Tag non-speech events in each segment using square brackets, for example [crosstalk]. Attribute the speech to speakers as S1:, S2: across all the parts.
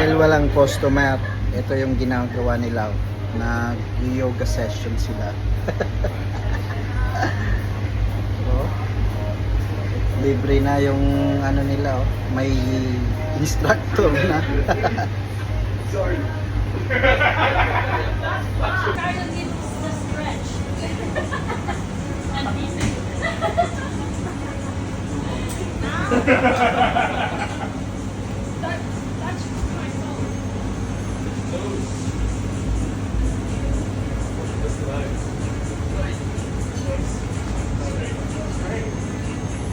S1: Dahil walang customer, ito yung ginagawa nila. Nag-yoga session sila. so, [laughs] libre na yung ano nila oh. May instructor na.
S2: Music. [laughs] [laughs]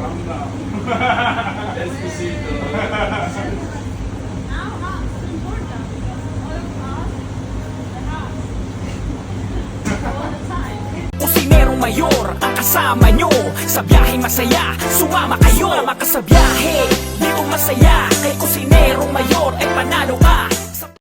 S2: time.
S3: Kusinero mayor ang kasama nyo. Sa biyahe masaya, sumama kayo. Sumama ka sa biyahe, di masaya Kay kusinero mayor ay panalo ka